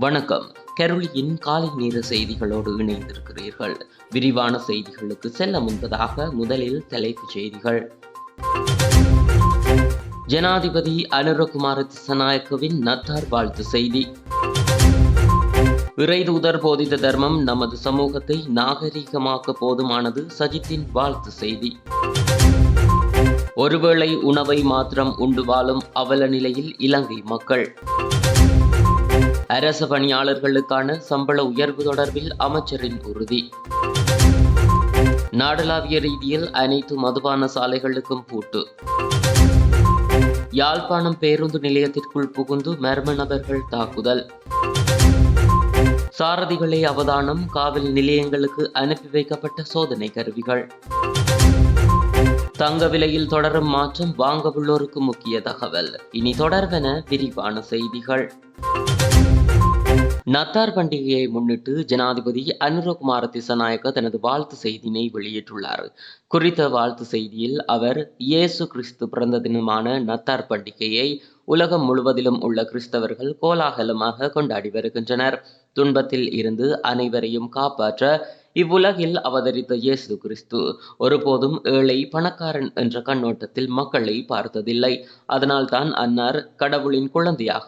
வணக்கம். கருளியின் காலை நேர செய்திகளோடு இணைந்திருக்கிறீர்கள். விரிவான செய்திகளுக்கு செல்ல முன்பதாக முதலில் தலைப்புச் செய்திகள். ஜனாதிபதி அனுரகுமார திசநாயக்கவின் நத்தார் வாழ்த்து செய்தி. இறைதூதர் போதித்த தர்மம் நமது சமூகத்தை நாகரீகமாக்க போதுமானது சஜித்தின் வாழ்த்து செய்தி. ஒருவேளை உணவை மாத்திரம் உண்டு வாழும் அவல நிலையில் இலங்கை மக்கள். அரசு பணியாளர்களுக்கான சம்பள உயர்வு தொடர்பில் அமைச்சரின் உறுதி. நாடளாவிய ரீதியில் அனைத்து மதுபான சாலைகளுக்கும் பூட்டு. யாழ்ப்பாணம் பேருந்து நிலையத்திற்குள் புகுந்து மர்ம நபர்கள் தாக்குதல். சாரதிகளை அவதானம் காவல் நிலையங்களுக்கு அனுப்பி வைக்கப்பட்ட சோதனை கருவிகள். தங்க விலையில் தொடரும் மாற்றம் வாங்க உள்ளோருக்கு முக்கிய தகவல். இனி தொடர்வென விரிவான செய்திகள். நத்தார் பண்டிகையை முன்னிட்டு ஜனாதிபதி அனுரகுமார திசநாயக்க தனது வாழ்த்து செய்தியினை வெளியிட்டுள்ளார். குறித்த வாழ்த்து செய்தியில் அவர் இயேசு கிறிஸ்து பிறந்த தினமான நத்தார் பண்டிகையை உலகம் முழுவதிலும் உள்ள கிறிஸ்தவர்கள் கோலாகலமாக கொண்டாடி வருகின்றனர். துன்பத்தில் இருந்து அனைவரையும் காப்பாற்ற இவ்வுலகில் அவதரித்த இயேசு கிறிஸ்து ஒருபோதும் ஏழை பணக்காரன் என்ற கண்ணோட்டத்தில் மக்களை பார்த்ததில்லை. அதனால்தான் அன்னார் கடவுளின் குழந்தையாக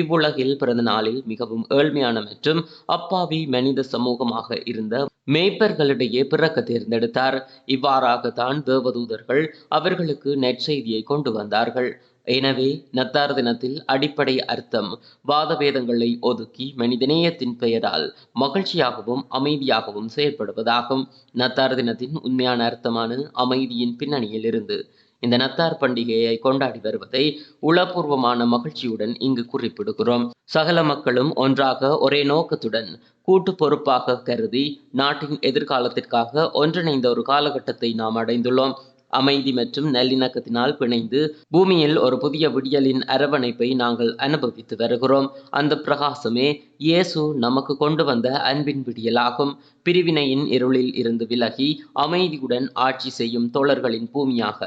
இவ்வுலகில் பிறந்த நாளில் மிகவும் ஏழ்மையான மற்றும் அப்பாவி மனித சமூகமாக இருந்த மேய்ப்பர்களிடையே பிறக்க தேர்ந்தெடுத்தார். இவ்வாறாகத்தான் தேவதூதர்கள் அவர்களுக்கு நெற்செய்தியை கொண்டு வந்தார்கள். எனவே நத்தார் தினத்தில் அடிப்படை அர்த்தம். வாதபேதங்களை ஒதுக்கி மனிதநேயத்தின் பெயரால் மகிழ்ச்சியாகவும் அமைதியாகவும் செயற்படுவதாகும் நத்தார் தினத்தின் உண்மையான அர்த்தமான அமைதியின் பின்னணியில் இருந்து இந்த நத்தார் பண்டிகையை கொண்டாடி வருவதை உளப்பூர்வமான மகிழ்ச்சியுடன் இங்கு குறிப்பிடுகிறோம். சகல மக்களும் ஒன்றாக ஒரே நோக்கத்துடன் கூட்டு பொறுப்பாக கருதி நாட்டின் எதிர்காலத்திற்காக ஒன்றிணைந்த ஒரு காலகட்டத்தை நாம் அடைந்துள்ளோம். அமைதி மற்றும் நல்லிணக்கத்தினால் பிணைந்து பூமியில் ஒரு புதிய விடியலின் அரவணைப்பை நாங்கள் அனுபவித்து வருகிறோம். அந்த பிரகாசமே இயேசு நமக்கு கொண்டு வந்த அன்பின் விடியலாகும். பிரிவினையின் இருளில் இருந்து விலகி அமைதியுடன் ஆட்சி செய்யும் தோழர்களின் பூமியாக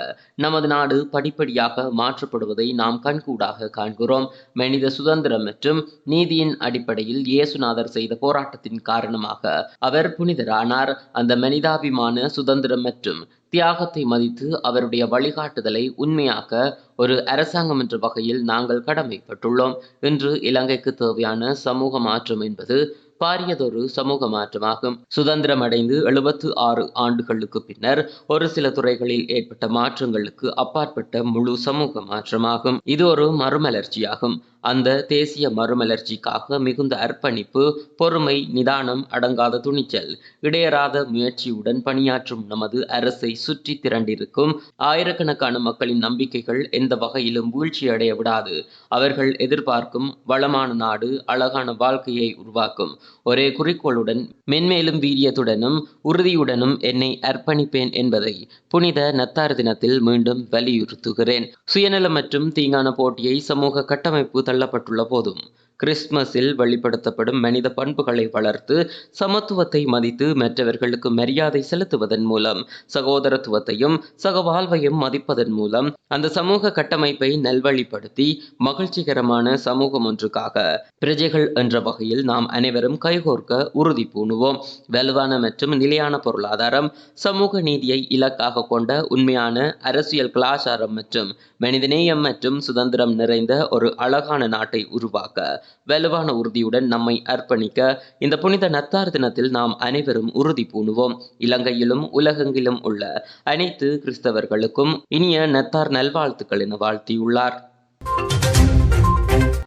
நமது நாடு படிப்படியாக மாற்றப்படுவதை நாம் கண்கூடாக காண்கிறோம். மனித சுதந்திரம் மற்றும் நீதியின் அடிப்படையில் இயேசுநாதர் செய்த போராட்டத்தின் காரணமாக அவர் புனிதரானார். அந்த மனிதாபிமான சுதந்திரம் மற்றும் தியாகத்தை மதித்து அவருடைய வழிகாட்டுதலை உண்மையாக்க ஒரு அரசாங்கம் என்ற வகையில் நாங்கள் கடமைப்பட்டுள்ளோம். இன்று இலங்கைக்கு தேவையான சமூக மாற்றம் என்பது பாரியதொரு சமூக மாற்றமாகும். சுதந்திரம் அடைந்து எழுபத்து ஆறு ஆண்டுகளுக்கு பின்னர் ஒரு சில துறைகளில் ஏற்பட்ட மாற்றங்களுக்கு அப்பாற்பட்ட முழு சமூக மாற்றமாகும். இது ஒரு மறுமலர்ச்சியாகும். அந்த தேசிய மறுமலர்ச்சிக்காக மிகுந்த அர்ப்பணிப்பு பொறுமை நிதானம் அடங்காத துணிச்சல் இடையறாத முயற்சியுடன் பணியாற்றும் நமது அரசை சுற்றி திரண்டிருக்கும் ஆயிரக்கணக்கான மக்களின் நம்பிக்கைகள் எந்த வகையிலும் வீழ்ச்சியடைய விடாது. அவர்கள் எதிர்பார்க்கும் வளமான நாடு அழகான வாழ்க்கையை உருவாக்கும். ஒரே குறிக்கோளுடன் மென்மேலும் வீரியத்துடனும் உறுதியுடனும் என்னை அர்ப்பணிப்பேன் என்பதை புனித நத்தார் தினத்தில் மீண்டும் வலியுறுத்துகிறேன். சுயநலம் மற்றும் தீங்கான போட்டியை சமூக கட்டமைப்பு தள்ளப்பட்டுள்ள போதும். கிறிஸ்துமஸில் வெளிப்படுத்தப்படும் மனித பண்புகளை வளர்த்து சமத்துவத்தை மதித்து மற்றவர்களுக்கு மரியாதை செலுத்துவதன் மூலம் சகோதரத்துவத்தையும் சகவாழ்வையும் மதிப்பதன் மூலம் அந்த சமூக கட்டமைப்பை நல்வழிப்படுத்தி மகிழ்ச்சிகரமான சமூகம் ஒன்றுக்காக பிரஜைகள் என்ற வகையில் நாம் அனைவரும் கைகோர்க்க உறுதி பூணுவோம். வலுவான மற்றும் நிலையான பொருளாதாரம் சமூக நீதியை இலக்காக கொண்ட உண்மையான அரசியல் கலாச்சாரம் மற்றும் மனிதநேயம் மற்றும் சுதந்திரம் நிறைந்த ஒரு அழகான நாட்டை உருவாக்க வலுவான உறுதியுடன் நம்மை அர்ப்பணிக்க இந்த புனித நத்தார் தினத்தில் நாம் அனைவரும் உறுதி பூணுவோம். இலங்கையிலும் உலகெங்கிலும் உள்ள அனைத்து கிறிஸ்தவர்களுக்கும் இனிய நத்தார் நல்வாழ்த்துக்கள் என வாழ்த்தியுள்ளார்.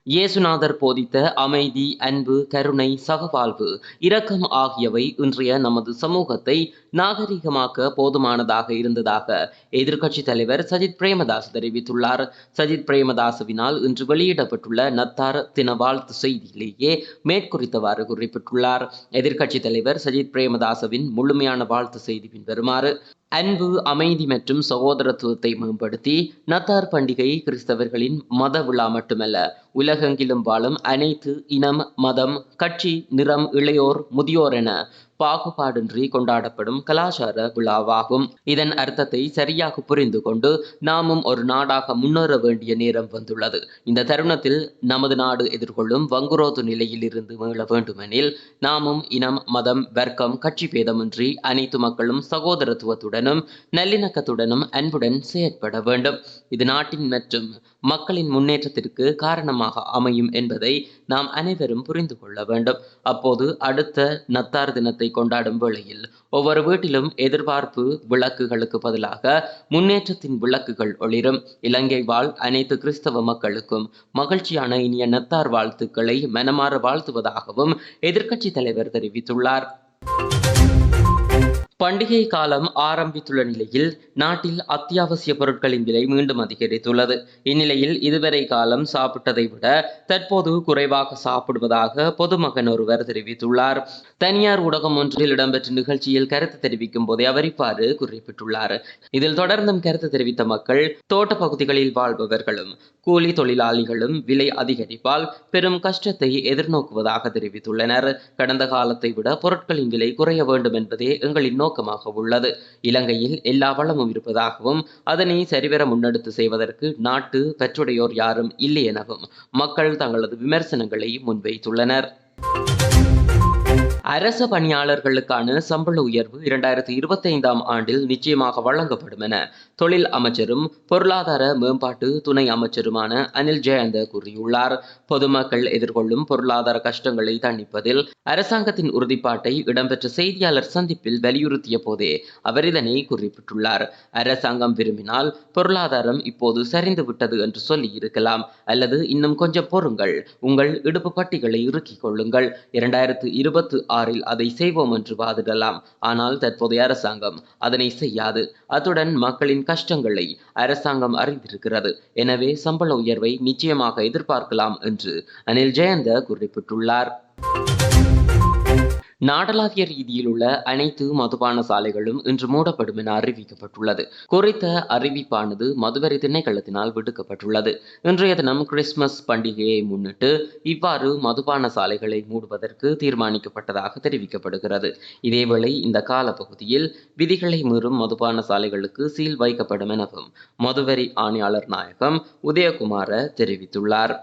இயேசுநாதர் போதித்த அமைதி அன்பு கருணை சகவாழ்வு இரக்கம் ஆகியவை இன்றைய நமது சமூகத்தை நாகரிகமாக்க போதுமானதாக இருந்ததாக எதிர்கட்சி தலைவர் சஜித் பிரேமதாஸ் தெரிவித்துள்ளார். சஜித் பிரேமதாசவினால் இன்று வெளியிடப்பட்டுள்ள நத்தார் தின வாழ்த்து செய்தியிலேயே மேற்குறித்தவாறு குறிப்பிட்டுள்ளார். எதிர்க்கட்சி தலைவர் சஜித் பிரேமதாசவின் முழுமையான வாழ்த்து செய்தி பின்வருமாறு அன்பு அமைதி மற்றும் சகோதரத்துவத்தை மேம்படுத்தி நத்தார் பண்டிகை கிறிஸ்தவர்களின் மத விழா மட்டுமல்ல உலகெங்கிலும் வாழும் அனைத்து இனம் மதம் கட்சி நிறம் இளையோர் முதியோர் என பாகுபாடின்றி கொண்டாடப்படும் கலாச்சார விழாவாகும். இதன் அர்த்தத்தை சரியாக புரிந்து கொண்டு நாமும் ஒரு நாடாக முன்னேற வேண்டிய நேரம் வந்துள்ளது. இந்த தருணத்தில் நமது நாடு எதிர்கொள்ளும் வங்குரோத்து நிலையில் இருந்து மீள வேண்டுமெனில் நாமும் இனம் மதம் வர்க்கம் கட்சி பேதமின்றி அனைத்து மக்களும் சகோதரத்துவத்துடனும் நல்லிணக்கத்துடனும் அன்புடன் செயற்பட வேண்டும். இது நாட்டின் மற்றும் மக்களின் முன்னேற்றத்திற்கு காரணமாக அமையும் என்பதை நாம் அனைவரும் புரிந்து கொள்ள வேண்டும். அப்போது அடுத்த நத்தார் தினத்தை கொண்டாடும் வேளையில் ஒவ்வொரு வீட்டிலும் எதிர்பார்ப்பு விளக்குகளுக்கு பதிலாக முன்னேற்றத்தின் விளக்குகள் ஒளிரும். இலங்கை வாழ் அனைத்து கிறிஸ்தவ மக்களுக்கும் மகிழ்ச்சியான இனிய நத்தார் வாழ்த்துக்களை மனமாற வாழ்த்துவதாகவும் எதிர்க்கட்சி தலைவர் தெரிவித்துள்ளார். பண்டிகை காலம் ஆரம்பித்துள்ள நிலையில் நாட்டில் அத்தியாவசிய பொருட்களின் விலை மீண்டும் அதிகரித்துள்ளது. இந்நிலையில் இதுவரை காலம் சாப்பிட்டதை விட தற்போது குறைவாக சாப்பிடுவதாக பொதுமகன் ஒருவர் தெரிவித்துள்ளார். தனியார் ஊடகம் ஒன்றில் இடம்பெற்ற நிகழ்ச்சியில் கருத்து தெரிவிக்கும் போதே அவர் இவ்வாறு குறிப்பிட்டுள்ளார். இதில் தொடர்ந்தும் கருத்து தெரிவித்த மக்கள் தோட்ட பகுதிகளில் வாழ்பவர்களும் கூலி தொழிலாளிகளும் விலை அதிகரிப்பால் பெரும் கஷ்டத்தை எதிர்நோக்குவதாக தெரிவித்துள்ளனர். கடந்த காலத்தை விட பொருட்களின் விலை குறைய வேண்டும் என்பதே எங்களின் நோக்கமாக உள்ளது. இலங்கையில் எல்லா வளமும் இருப்பதாகவும் அதனை சரிவர முன்னெடுத்து செய்வதற்கு நாட்டு பெற்றுடையோர் யாரும் இல்லை எனவும் மக்கள் தங்களது விமர்சனங்களை முன்வைத்துள்ளனர். அரச பணியாளர்களுக்கான சம்பள உயர்வு இரண்டாயிரத்தி இருபத்தைந்தாம் ஆண்டில் நிச்சயமாக வழங்கப்படும் என தொழில் அமைச்சரும் பொருளாதார மேம்பாட்டு துணை அமைச்சருமான அனில் ஜெயந்த கூறியுள்ளார். பொதுமக்கள் எதிர்கொள்ளும் பொருளாதார கஷ்டங்களை தணிப்பதில் அரசாங்கத்தின் உறுதிப்பாட்டை இடம்பெற்ற செய்தியாளர் சந்திப்பில் வலியுறுத்திய போதே அவர் இதனை குறிப்பிட்டுள்ளார். அரசாங்கம் விரும்பினால் பொருளாதாரம் இப்போது சரிந்து விட்டது என்று சொல்லி இருக்கலாம். அல்லது இன்னும் கொஞ்சம் பொறுங்கள். உங்கள் இடுப்பு பட்டிகளை இறுக்கிக் கொள்ளுங்கள். இரண்டாயிரத்து இருபத்து ஆறில் அதை செய்வோம் என்று வாதிடலாம். ஆனால் தற்போதைய அரசாங்கம் அதனை செய்யாது. அத்துடன் மக்களின் கஷ்டங்களை அரசாங்கம் அறிந்திருக்கிறது. எனவே சம்பள உயர்வை நிச்சயமாக எதிர்பார்க்கலாம் என்று அனில் ஜெயந்த குறிப்பிட்டுள்ளார். நாடளாவிய ரீதியில் உள்ள அனைத்து மதுபான சாலைகளும் இன்று மூடப்படும் என அறிவிக்கப்பட்டுள்ளது. குறித்த அறிவிப்பானது மதுவரி திணைக்களத்தினால் விடுக்கப்பட்டுள்ளது. இன்றைய தினம் கிறிஸ்துமஸ் பண்டிகையை முன்னிட்டு இவ்வாறு மதுபான சாலைகளை மூடுவதற்கு தீர்மானிக்கப்பட்டதாக தெரிவிக்கப்படுகிறது. இதேவேளை இந்த காலப்பகுதியில் விதிகளை மீறும் மதுபான சாலைகளுக்கு சீல் வைக்கப்படும் எனவும் மதுவரி ஆணையாளர் நாயகம் உதயகுமார தெரிவித்துள்ளார்.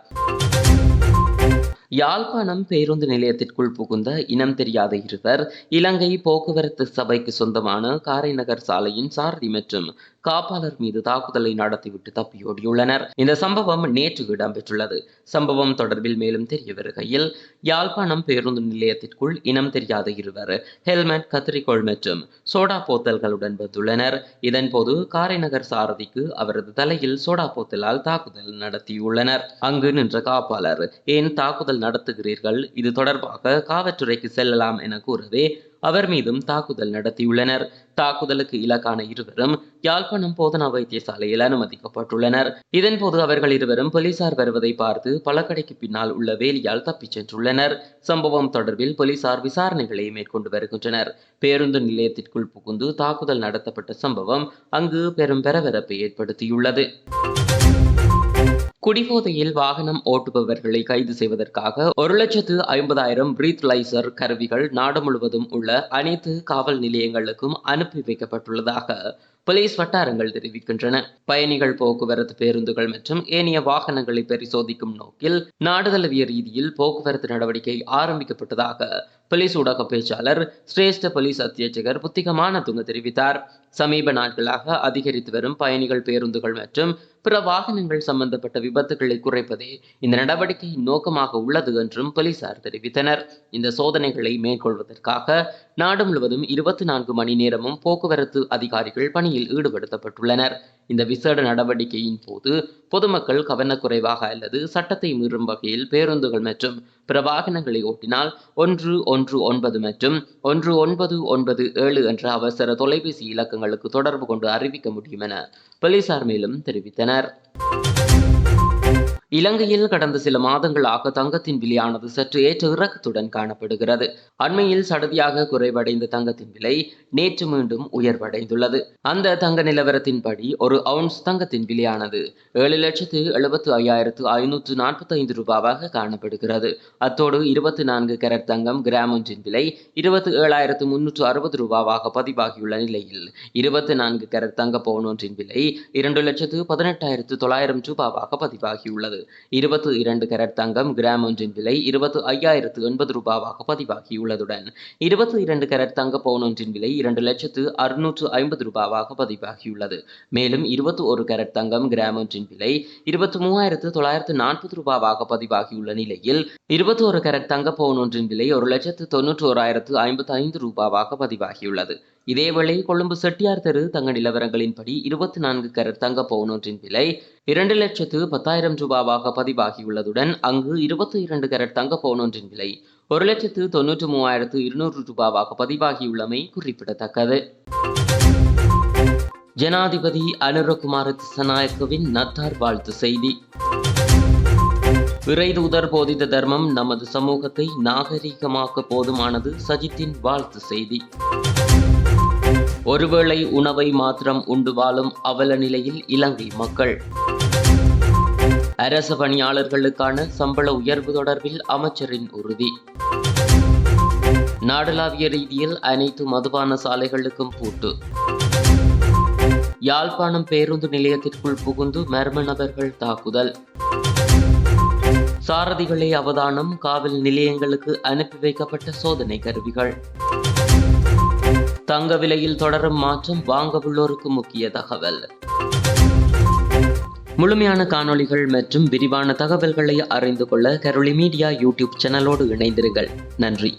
யாழ்ப்பாணம் பேருந்து நிலையத்திற்குள் புகுந்த இனம் தெரியாத இருவர் இலங்கை போக்குவரத்து சபைக்கு சொந்தமான காரைநகர் சாலையின் சாரதி மற்றும் காப்பாளர் மீது தாக்குதலை நடத்திவிட்டு தப்பியோடியுள்ளனர் இந்த சம்பவம் நேற்று இடம்பெற்றுள்ளது. சம்பவம் தொடர்பில் மேலும் தெரிய வருகையில் யாழ்ப்பாணம் பேருந்து நிலையத்திற்குள் இனம் தெரியாத இருவர் ஹெல்மெட் கத்திரிக்கோள் மற்றும் சோடா போத்தல்களுடன் வந்துள்ளனர். இதன்போது காரைநகர் சாரதிக்கு அவரது தலையில் சோடா போத்தலால் தாக்குதல் நடத்தியுள்ளனர். அங்கு நின்ற காப்பாளர் ஏன் தாக்குதல் நடத்துகிறீர்கள்? இது தொடர்பாக காவல்துறைக்கு செல்லலாம் என கூறவே அவர் மீதும் தாக்குதல் நடத்தியுள்ளனர். தாக்குதலுக்கு இலக்கான இருவரும் யாழ்ப்பாணம் போதனா வைத்தியசாலையில் அனுமதிக்கப்பட்டுள்ளனர். இதன்போது அவர்கள் இருவரும் போலீசார் வருவதை பார்த்து பழக்கடைக்கு பின்னால் உள்ள வேலியால் தப்பிச் சென்றுள்ளனர். சம்பவம் தொடர்பில் போலீசார் விசாரணைகளை மேற்கொண்டு வருகின்றனர். பேருந்து நிலையத்திற்குள் புகுந்து தாக்குதல் நடத்தப்பட்ட சம்பவம் அங்கு பெரும் பரபரப்பை ஏற்படுத்தியுள்ளது. குடிபோதையில் வாகனம் ஓட்டுபவர்களை கைது செய்வதற்காக ஒரு லட்சத்து ஐம்பதாயிரம் பிரீத்லைசர் கருவிகள் நாடு முழுவதும் உள்ள அனைத்து காவல் நிலையங்களுக்கும் அனுப்பி வைக்கப்பட்டுள்ளதாக போலீஸ் வட்டாரங்கள் தெரிவிக்கின்றன. பயணிகள் போக்குவரத்து பேருந்துகள் மற்றும் ஏனைய வாகனங்களை பரிசோதிக்கும் நோக்கில் நாடுதழுவிய ரீதியில் போக்குவரத்து நடவடிக்கை ஆரம்பிக்கப்பட்டதாக போலீஸ் ஊடக பேச்சாளர் சிரேஷ்ட போலீஸ் அத்தியட்சகர் புத்திகமான துங்க தெரிவித்தார். சமீப நாட்களாக அதிகரித்து வரும் பயணிகள் பேருந்துகள் மற்றும் பிற வாகனங்கள் சம்பந்தப்பட்ட விபத்துகளை குறைப்பதே இந்த நடவடிக்கையின் நோக்கமாக உள்ளது என்றும் போலீசார் தெரிவித்தனர். இந்த சோதனைகளை மேற்கொள்வதற்காக நாடு முழுவதும் இருபத்தி நான்கு மணி நேரமும் போக்குவரத்து அதிகாரிகள் பணி பணியில் ஈடுபடுத்தப்பட்டுள்ளனர். இந்த விசேட நடவடிக்கையின் போது பொதுமக்கள் கவனக்குறைவாக அல்லது சட்டத்தை மீறும் வகையில் பேருந்துகள் மற்றும் பிற வாகனங்களை ஓட்டினால் ஒன்று ஒன்று ஒன்பது மற்றும் ஒன்று ஒன்பது ஒன்பது ஏழு என்ற அவசர தொலைபேசி இலக்கங்களுக்கு தொடர்பு கொண்டு அறிவிக்க முடியும் என போலீசார் மேலும் தெரிவித்தனர். இலங்கையில் கடந்த சில மாதங்களாக தங்கத்தின் விலையானது சற்று ஏற்ற இறக்கத்துடன் காணப்படுகிறது. அண்மையில் சடதியாக குறைவடைந்த தங்கத்தின் விலை நேற்று மீண்டும் உயர்வடைந்துள்ளது. அந்த தங்க நிலவரத்தின்படி ஒரு அவுன்ஸ் தங்கத்தின் விலையானது ஏழு லட்சத்து எழுபத்து ஐயாயிரத்து ஐநூற்று நாற்பத்தி ஐந்து ரூபாவாக காணப்படுகிறது. அத்தோடு இருபத்தி நான்கு கரட் தங்கம் கிராம் ஒன்றின் விலை இருபத்தி ஏழாயிரத்து முன்னூற்று அறுபது ரூபாவாக பதிவாகியுள்ள நிலையில் இருபத்தி நான்கு கரட் தங்க பவுன் ஒன்றின் விலை இரண்டு லட்சத்து பதினெட்டாயிரத்து தொள்ளாயிரம் ரூபாவாக பதிவாகியுள்ளது. உள்ளது இருபத்து இரண்டு கேரட் தங்கம் கிராம் ஒன்றின் விலை இருபத்து ஐயாயிரத்து எண்பது ரூபாவாக பதிவாகியுள்ளதுடன் இருபத்து இரண்டு கேரட் தங்க பவுன் ஒன்றின் விலை இரண்டு லட்சத்து அறுநூற்று ஐம்பது ரூபாவாக பதிவாகியுள்ளது. மேலும் இருபத்து ஒரு கேரட் தங்கம் கிராம் ஒன்றின் விலை இருபத்தி மூவாயிரத்து தொள்ளாயிரத்து நாற்பது ரூபாவாக பதிவாகியுள்ள நிலையில் இருபத்தி ஒரு கேரட் தங்க பவுன் ஒன்றின் விலை ஒரு லட்சத்து தொன்னூற்றி ஓராயிரத்து ஐம்பத்தி ஐந்து ரூபாவாக பதிவாகியுள்ளது. இதேவேளை கொழும்பு செட்டியார் தெரு தங்க நிலவரங்களின்படி இருபத்தி நான்கு கரட் தங்க பவுன் ஒன்றின் விலை இரண்டு லட்சத்து பத்தாயிரம் ரூபாவாக பதிவாகியுள்ளதுடன் அங்கு இருபத்தி இரண்டு கரட் தங்க பவுன் ஒன்றின் விலை ஒரு லட்சத்து தொன்னூற்று மூவாயிரத்து இருநூறு ரூபாவாக பதிவாகியுள்ளமை குறிப்பிடத்தக்கது. ஜனாதிபதி அனுரகுமார திசநாயக்கவின் நத்தார் வாழ்த்து செய்தி. விரைதூதர் போதித்த தர்மம் நமது சமூகத்தை நாகரீகமாக்க போதுமானது சஜித்தின் வாழ்த்து செய்தி. ஒருவேளை உணவை மாத்திரம் உண்டு வாழும் அவல நிலையில் இலங்கை மக்கள். அரசு பணியாளர்களுக்கான சம்பள உயர்வு தொடர்பில் அமைச்சரின் உறுதி. நாடளாவிய ரீதியில் அனைத்து மதுபான சாலைகளுக்கும் பூட்டு. யாழ்ப்பாணம் பேருந்து நிலையத்திற்குள் புகுந்து மர்ம நபர்கள் தாக்குதல். சாரதிகளை அவதானம் காவல் நிலையங்களுக்கு அனுப்பி வைக்கப்பட்ட சோதனை கருவிகள். தங்க விலையில் தொடரும் மாற்றம் வாங்க உள்ளோருக்கு முக்கிய தகவல். முழுமையான காணொளிகள் மற்றும் விரிவான தகவல்களை அறிந்து கொள்ள கரோலி மீடியா யூடியூப் சேனலோடு இணைந்திருங்கள். நன்றி.